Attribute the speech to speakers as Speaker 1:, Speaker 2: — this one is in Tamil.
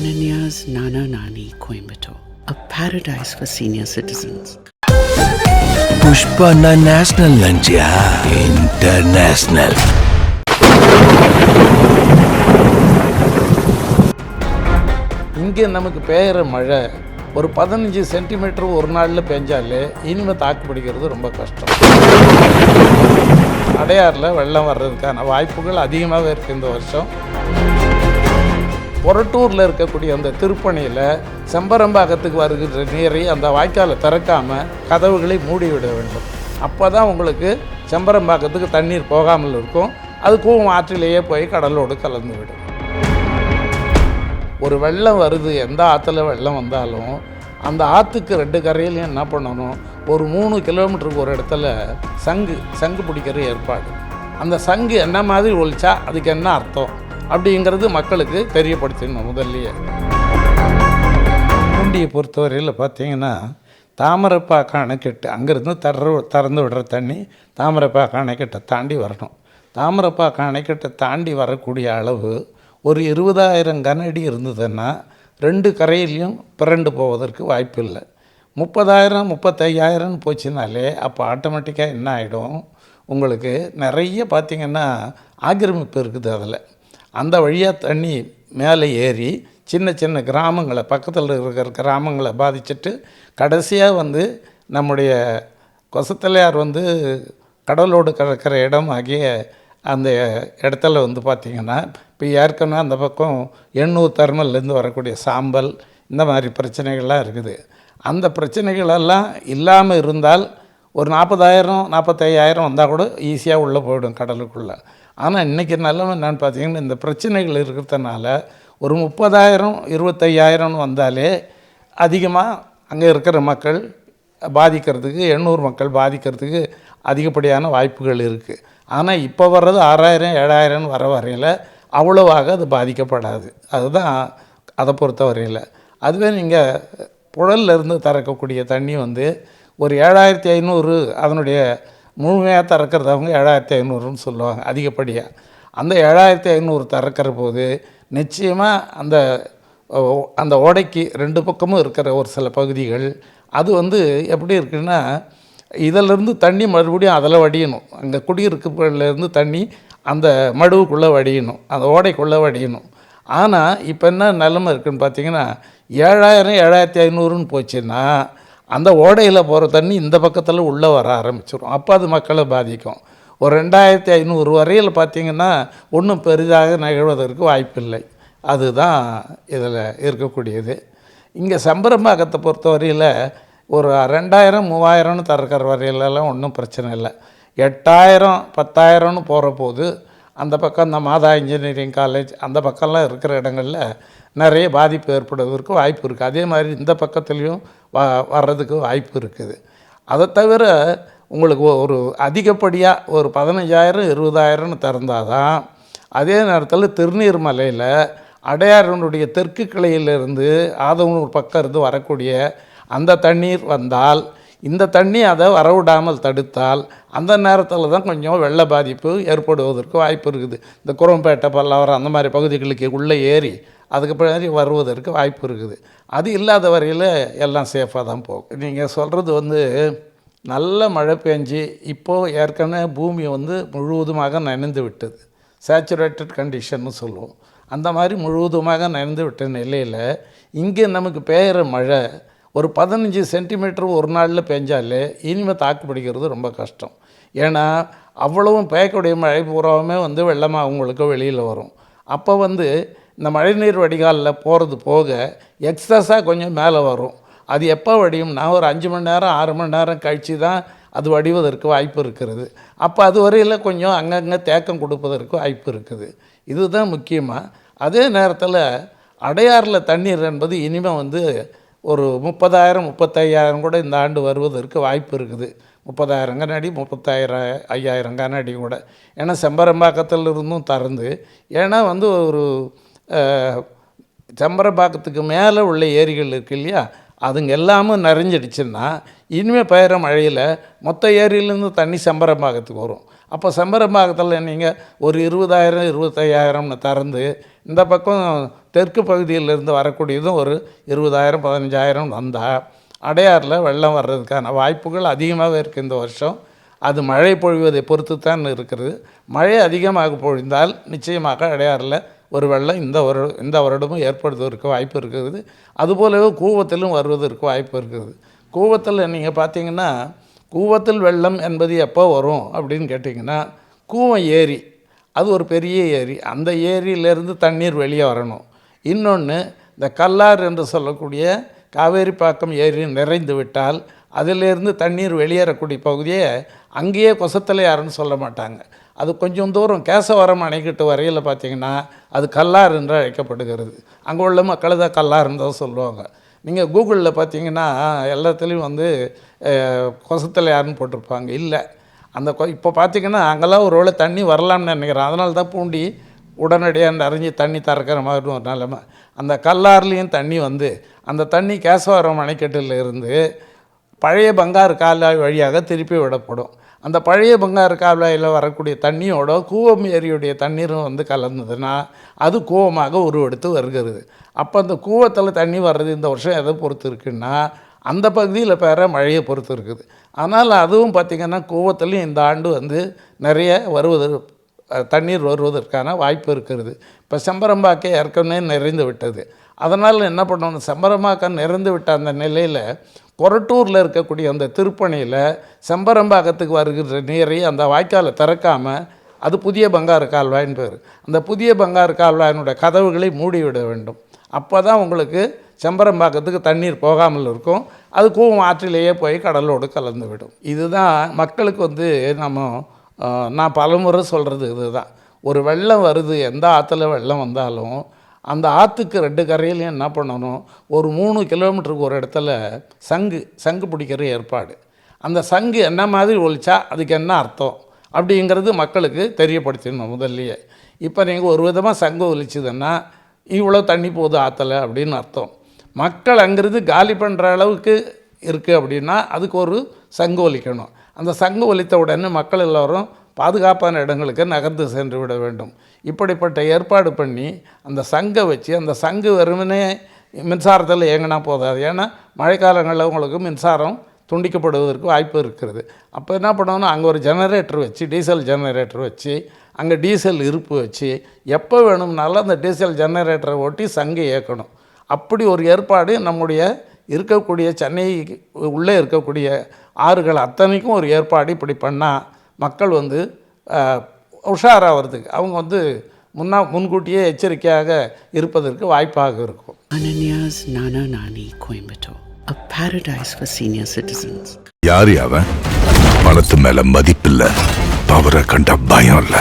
Speaker 1: Ananya's Nana Nani Coimbatore, a paradise for senior citizens.
Speaker 2: Pushpa national லஞ்சியா international
Speaker 3: இங்கே நமக்கு பெய்கிற மழை. ஒரு பதினஞ்சு சென்டிமீட்டர் ஒரு நாளில் பெஞ்சாலே இனிமேல் தாக்கு பிடிக்கிறது ரொம்ப கஷ்டம். அடையாறில் வெள்ளம் வர்றதுக்கான வாய்ப்புகள் அதிகமாகவே இருக்குது இந்த வருஷம். புரட்டூரில் இருக்கக்கூடிய அந்த திருப்பணியில் செம்பரம்பாக்கத்துக்கு வருகின்ற நீரை அந்த வாய்க்காலை திறக்காமல் கதவுகளை மூடிவிட வேண்டும். அப்போ தான் உங்களுக்கு செம்பரம்பாக்கத்துக்கு தண்ணீர் போகாமல் இருக்கும். அது கூவம் ஆற்றிலேயே போய் கடலோடு கலந்து விடும். ஒரு வெள்ளம் வருது எந்த ஆற்றுல வெள்ளம் வந்தாலும் அந்த ஆற்றுக்கு ரெண்டு கரையிலையும் என்ன பண்ணணும்? ஒரு மூணு கிலோமீட்டருக்கு ஒரு இடத்துல சங்கு சங்கு பிடிக்கிற ஏற்பாடு. அந்த சங்கு என்ன மாதிரி ஒழிச்சா அதுக்கு என்ன அர்த்தம்? அப்படிங்கிறது மக்களுக்கு தெரியப்படுத்தணும் முதல்லையே. பூண்டியை பொறுத்தவரையில் பார்த்தீங்கன்னா தாமரைப்பாக்க அணைக்கட்டு அங்கேருந்து தர திறந்து விடுற தண்ணி தாமரைப்பாக்க அணைக்கட்டை தாண்டி வரணும். தாமரைப்பாக்க அணைக்கட்டை தாண்டி வரக்கூடிய அளவு ஒரு இருபதாயிரம் கனஅடி இருந்ததுன்னா ரெண்டு கரையிலையும் பிறண்டு போவதற்கு வாய்ப்பு இல்லை முப்பதாயிரம் முப்பத்தையாயிரம்னு போச்சுனாலே அப்போ ஆட்டோமேட்டிக்காக என்ன ஆகிடும் உங்களுக்கு நிறைய பார்த்திங்கன்னா ஆக்கிரமிப்பு இருக்குது அதில். அந்த வழியாக தண்ணி மேலே ஏறி சின்ன சின்ன கிராமங்களை பக்கத்தில் இருக்கிற கிராமங்களை பாதிச்சுட்டு கடைசியாக வந்து நம்முடைய கொசத்தலையார் வந்து கடலோடு கலக்கிற இடம் ஆகிய அந்த இடத்துல வந்து பார்த்திங்கன்னா இப்போ ஏற்கனவே அந்த பக்கம் எண்ணூர் தர்மல்லேருந்து வரக்கூடிய சாம்பல் இந்த மாதிரி பிரச்சனைகள்லாம் இருக்குது. அந்த பிரச்சனைகளெல்லாம் இல்லாமல் இருந்தால் ஒரு நாற்பதாயிரம் நாற்பத்தையாயிரம் வந்தால் கூட ஈஸியாக உள்ளே போயிடும் கடலுக்குள்ளே. ஆனால் இன்றைக்கி நிலைமை என்னன்னு பார்த்தீங்கன்னா இந்த பிரச்சனைகள் இருக்கிறதுனால ஒரு முப்பதாயிரம் இருபத்தையாயிரம்னு வந்தாலே அதிகமாக அங்கே இருக்கிற மக்கள் பாதிக்கிறதுக்கு எண்ணூறு மக்கள் பாதிக்கிறதுக்கு அதிகப்படியான வாய்ப்புகள் இருக்குது ஆனால் இப்போ வர்றது ஆறாயிரம் ஏழாயிரம்னு வர வரையில் அவ்வளோவாக அது பாதிக்கப்படாது. அதுதான் அதை பொறுத்த வரையில். அதுவே நீங்கள் புழல்லேருந்து திறக்கக்கூடிய தண்ணி வந்து ஒரு ஏழாயிரத்தி ஐநூறு அதனுடைய முழுமையாக திறக்கிறதவங்க ஏழாயிரத்தி ஐநூறுன்னு சொல்லுவாங்க அதிகப்படியாக அந்த ஏழாயிரத்தி ஐநூறு திறக்கிற போது நிச்சயமாக அந்த ஓ, அந்த ஓடைக்கு ரெண்டு பக்கமும் இருக்கிற ஒரு சில பகுதிகள் அது வந்து எப்படி இருக்குன்னா இதிலேருந்து தண்ணி மறுபடியும் அதில் வடியணும். அங்கே குடியிருப்புலேருந்து தண்ணி அந்த மடுவுக்குள்ளே வடியணும் அந்த ஓடைக்குள்ளே வடியணும். ஆனால் இப்போ என்ன நிலமை இருக்குதுன்னு பார்த்தீங்கன்னா ஏழாயிரம் ஏழாயிரத்தி ஐநூறுன்னு போச்சுன்னா அந்த ஓடையில் போகிற தண்ணி இந்த பக்கத்தில் உள்ளே வர ஆரம்பிச்சிடும் அப்போ அது மக்களை பாதிக்கும். ஒரு ரெண்டாயிரத்தி ஐநூறு வரையில் பார்த்தீங்கன்னா ஒன்றும் பெரிதாக நிகழ்வதற்கு வாய்ப்பில்லை. அதுதான் இதில் இருக்கக்கூடியது. இங்கே சம்பரம்பாக்கத்தை பொறுத்தவரையில் ஒரு ரெண்டாயிரம் மூவாயிரம்னு திறக்கிற வரையிலலாம் ஒன்றும் பிரச்சனை இல்லை. எட்டாயிரம் பத்தாயிரம்னு போகிற போது அந்த பக்கம் இந்த மாதா இன்ஜினியரிங் காலேஜ் அந்த பக்கம்லாம் இருக்கிற இடங்களில் நிறைய பாதிப்பு ஏற்படுவதற்கு வாய்ப்பு இருக்குது அதே மாதிரி இந்த பக்கத்துலேயும் வர்றதுக்கு வாய்ப்பு இருக்குது. அதை தவிர உங்களுக்கு ஒரு அதிகப்படியாக ஒரு பதினஞ்சாயிரம் இருபதாயிரம்னு திறந்தால் தான் அதே நேரத்தில் திருநீர்மலையில் அடையாரனுடைய தெற்கு கிளையிலிருந்து ஆதவனூர் பக்கம் இருந்து வரக்கூடிய அந்த தண்ணீர் வந்தால் இந்த தண்ணி அதை வரவிடாமல் தடுத்தால் அந்த நேரத்தில் தான் கொஞ்சம் வெள்ள பாதிப்பு ஏற்படுவதற்கு வாய்ப்பு இருக்குது. இந்த குரம்பேட்டை பல்லாவரம் அந்த மாதிரி பகுதிகளுக்கு உள்ளே ஏறி அதுக்கு பின்னாடி வருவதற்கு வாய்ப்பு இருக்குது. அது இல்லாத வரையில் எல்லாம் சேஃபாக தான் போகும். நீங்கள் சொல்கிறது வந்து நல்ல மழை பெஞ்சு இப்போது ஏற்கனவே பூமி வந்து முழுவதுமாக நனைந்து விட்டது. சேச்சுரேட்டட் கண்டிஷன்னு சொல்லுவோம். அந்த மாதிரி முழுவதுமாக நனைந்து விட்ட நிலையில் இங்கே நமக்கு பெய்கிற மழை ஒரு பதினஞ்சு சென்டிமீட்டர் ஒரு நாளில் பெஞ்சாலே இனிமேல் தாக்கு பிடிக்கிறது ரொம்ப கஷ்டம். ஏன்னா அவ்வளவும் பெய்யக்கூடிய மழை பூராவுமே வந்து வெள்ளமாக அவங்களுக்கு வெளியில் வரும். அப்போ வந்து இந்த மழைநீர் வடிகாலில் போகிறது போக எக்ஸஸாக கொஞ்சம் மேலே வரும். அது எப்போ வடியும்னா ஒரு அஞ்சு மணி நேரம் ஆறு மணி நேரம் கழித்து தான் அது வடிவதற்கு வாய்ப்பு இருக்கிறது. அப்போ அது வரையில் கொஞ்சம் அங்கங்கே தேக்கம் கொடுப்பதற்கு வாய்ப்பு இருக்குது. இதுதான் முக்கியமாக அதே நேரத்தில் அடையாறில் தண்ணீர் என்பது இனிமேல் வந்து ஒரு முப்பதாயிரம் முப்பத்தையாயிரம் கூட இந்த ஆண்டு வருவதற்கு வாய்ப்பு இருக்குது. முப்பதாயிரம் கண்ணாடி முப்பத்தாயிரம் ஐயாயிரம் கண்ணாடி கூட. ஏன்னா செம்பரம்பாக்கத்தில் இருந்தும் திறந்து ஏன்னா வந்து ஒரு செம்பரம்பாக்கத்துக்கு மேலே உள்ள ஏரிகள் இருக்கு இல்லையா? அதுங்க எல்லாமும் நிறைஞ்சிடுச்சுன்னா இனிமேல் பெய்கிற மழையில் மொத்த ஏரியிலேருந்து தண்ணி செம்பரம்பாக்கத்துக்கு வரும். அப்போ செம்பரம்பாக்கத்தில் நீங்கள் ஒரு இருபதாயிரம் இருபத்தையாயிரம்னு திறந்து இந்த பக்கம் தெற்கு பகுதியிலிருந்து வரக்கூடியதும் ஒரு இருபதாயிரம் பதினஞ்சாயிரம் வந்தால் அடையாறில் வெள்ளம் வர்றதுக்கான வாய்ப்புகள் அதிகமாகவே இருக்குது இந்த வருஷம். அது மழை பொழிவதை பொறுத்து தான் இருக்கிறது. மழை அதிகமாக பொழிந்தால் நிச்சயமாக அடையாறில் ஒரு வெள்ளம் இந்த வருட இந்த வருடமும் ஏற்படுவதற்கு வாய்ப்பு இருக்கிறது அதுபோலவே கூவத்திலும் வருவதற்கு வாய்ப்பு இருக்கிறது கூவத்தில் நீங்கள் பார்த்தீங்கன்னா கூவத்தில் வெள்ளம் என்பது எப்போ வரும் அப்படின்னு கேட்டிங்கன்னா கூவம் ஏரி அது ஒரு பெரிய ஏரி. அந்த ஏரியிலேருந்து தண்ணீர் வெளியே வரணும். இன்னொன்று இந்த கல்லார் என்று சொல்லக்கூடிய காவேரிப்பாக்கம் ஏரி நிறைந்து விட்டால் அதிலிருந்து தண்ணீர் வெளியேறக்கூடிய பகுதியை அங்கேயே கொசத்தலையாறுன்னு சொல்ல மாட்டாங்க. அது கொஞ்சம் தூரம் கேசவரம் அணைக்கிட்டு வரையில் பார்த்தீங்கன்னா அது கல்லார் என்று அழைக்கப்படுகிறது. அங்கே உள்ள மக்கள் தான் கல்லாருன்னு தான் சொல்லுவாங்க. நீங்கள் கூகுளில் பார்த்தீங்கன்னா எல்லாத்துலேயும் வந்து கொசத்தில் யாருன்னு போட்டிருப்பாங்க. இல்லை. அந்த கொ இப்போ பார்த்தீங்கன்னா அங்கெல்லாம் ஒரு வேளை தண்ணி வரலாம்னு நினைக்கிறேன். அதனால தான் பூண்டி உடனடியாக நிறைஞ்சி தண்ணி திறக்கிற மாதிரி ஒரு நிலைமை. அந்த கல்லாறுலேயும் தண்ணி வந்து அந்த தண்ணி கேசவரம் அணைக்கட்டில் இருந்து பழைய பங்காரு கால்வாய் வழியாக திருப்பி விடப்படும். அந்த பழைய பங்காறு கால்வாயில் வரக்கூடிய தண்ணியோட கூவம் ஏரியுடைய தண்ணீரும் வந்து கலந்ததுன்னா அது கூவமாக உருவெடுத்து வருகிறது. அப்போ அந்த கூவத்தில் தண்ணி வர்றது இந்த வருஷம் எதை பொறுத்து இருக்குன்னா அந்த பகுதியில் பெற மழையை பொறுத்து இருக்குது. ஆனால் அதுவும் பார்த்திங்கன்னா கூவத்துலேயும் இந்த ஆண்டு வந்து நிறைய வருவது தண்ணீர் வருவதற்கான வாய்ப்பு இருக்கிறது. இப்போ செம்பரம்பாக்கை ஏற்கனவே நிறைந்து விட்டது. அதனால் என்ன பண்ணணும் செம்பரமாக்கம் நிறைந்து விட்ட அந்த நிலையில் கொரட்டூரில் இருக்கக்கூடிய அந்த திருப்பணியில் செம்பரம்பாக்கத்துக்கு வருகிற நீரை அந்த வாய்க்காலை திறக்காமல் அது புதிய பங்காறு கால்வாயின் பேர். அந்த புதிய பங்காறு கால்வாயினுடைய கதவுகளை மூடிவிட வேண்டும். அப்போ தான் உங்களுக்கு செம்பரம்பாக்கத்துக்கு தண்ணீர் போகாமல் இருக்கும். அது கூவம் ஆற்றிலேயே போய் கடலோடு கலந்து விடும் இதுதான் மக்களுக்கு வந்து நம்ம நான் பலமுறை சொல்கிறது இதுதான். ஒரு வெள்ளம் வருது எந்த ஆற்றுல வெள்ளம் வந்தாலும் அந்த ஆற்றுக்கு ரெண்டு கரையிலையும் என்ன பண்ணணும்? ஒரு மூணு கிலோமீட்டருக்கு ஒரு இடத்துல சங்கு சங்கு பிடிக்கிற ஏற்பாடு. அந்த சங்கு என்ன மாதிரி ஒழிச்சா அதுக்கு என்ன அர்த்தம்? அப்படிங்கிறது மக்களுக்கு தெரியப்படுத்திடணும் முதல்லயே. இப்போ நீங்கள் ஒரு விதமாக சங்கு ஒலிச்சுதுன்னா இவ்வளோ தண்ணி போகுது ஆற்றுல அப்படின்னு அர்த்தம். மக்கள் அங்கிருந்து காலி பண்ணுற அளவுக்கு இருக்குது அப்படின்னா அதுக்கு ஒரு சங்கு ஒலிக்கணும் அந்த சங்கு ஒலித்த உடனே மக்கள் எல்லோரும் பாதுகாப்பான இடங்களுக்கு நகர்ந்து சென்று விட வேண்டும். இப்படிப்பட்ட ஏற்பாடு பண்ணி அந்த சங்கை வச்சு அந்த சங்கு வெறுமனே மின்சாரத்தில் இயங்கினா போதாது. ஏன்னா மழைக்காலங்களில் உங்களுக்கு மின்சாரம் துண்டிக்கப்படுவதற்கு வாய்ப்பு இருக்கிறது. அப்போ என்ன பண்ணணும் அங்கே ஒரு ஜெனரேட்டர் வச்சு டீசல் ஜெனரேட்டர் வச்சு அங்கே டீசல் இருப்பு வச்சு எப்போ வேணும்னாலும் அந்த டீசல் ஜெனரேட்டரை ஓட்டி சங்கை இயக்கணும். அப்படி ஒரு ஏற்பாடு நம்முடைய இருக்கக்கூடிய சென்னை உள்ளே இருக்கக்கூடிய ஆறுகள் அத்தனைக்கும் ஒரு ஏற்பாடு இப்படி பண்ணால் மக்கள் வந்து உஷாராகிறதுக்கு அவங்க வந்து முன்னா முன்கூட்டியே எச்சரிக்கையாக இருப்பதற்கு வாய்ப்பாக இருக்கும்.
Speaker 1: Ananya's Nana Nani Coimbatore, a paradise for senior citizens.
Speaker 2: யார் அவன்? பணத்து மேல மதிப்பில்ல பவரை கண்ட பயம் இல்ல.